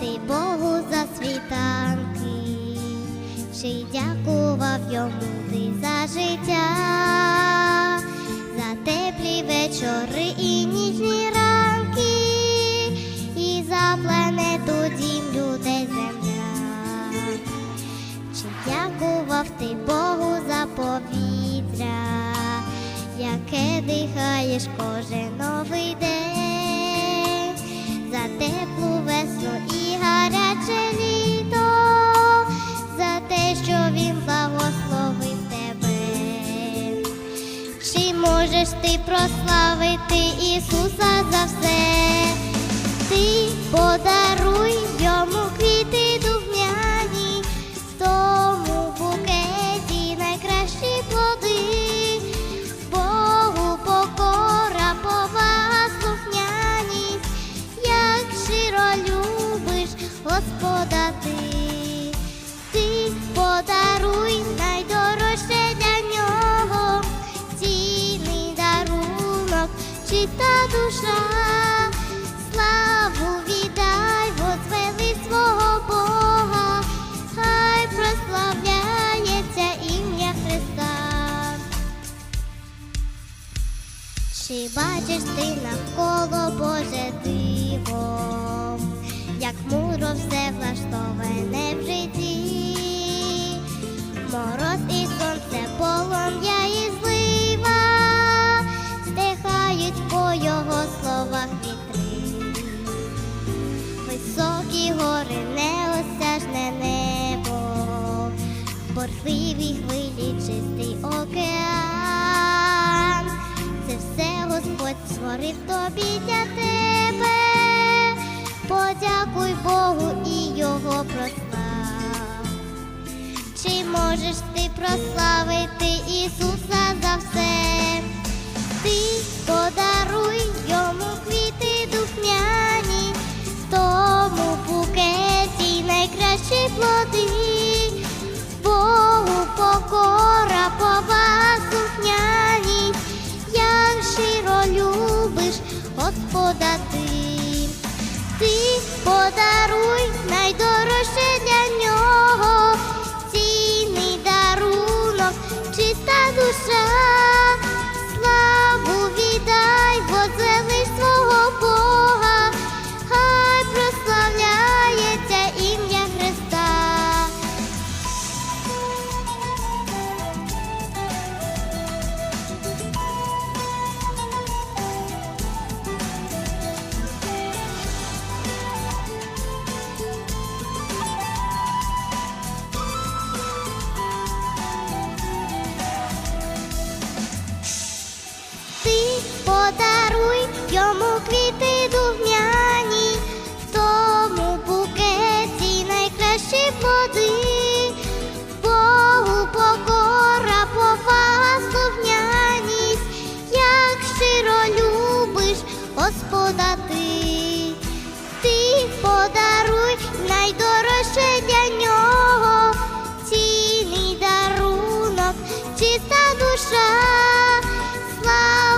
ти Богу за світанки, чи й дякував йому ти за життя, за теплі вечори і ніжні ранки, і за планету дім людей земля. Чи дякував ти Богу за повітря, яке дихаєш кожен новий день, можеш ти прославити Ісуса за все? Ти подаруй йому квіти духмяні, в тому букеті найкращі плоди, Богу покора, повага, слухняність, як щиро любиш, Господа чиста душа, славу віддай, возвели свого Бога, хай прославляється ім'я Христа. Чи бачиш ти навколо Боже диво, як мудро все влаштоване в житті, вітри, високі гори, неосяжне небо, борхливі хвилі, чистий океан. Це все Господь створив тобі для тебе. Подякуй Богу і його прослав. Чи можеш ти прославити Ісуса Господа подаруй йому квіти духмяні, в тому букеті найкращі плоди, Богу покора, повага, слухняність, як щиро любиш Господа ти, ти подаруй найдорожче для нього, цінний дарунок, чиста душа. Слава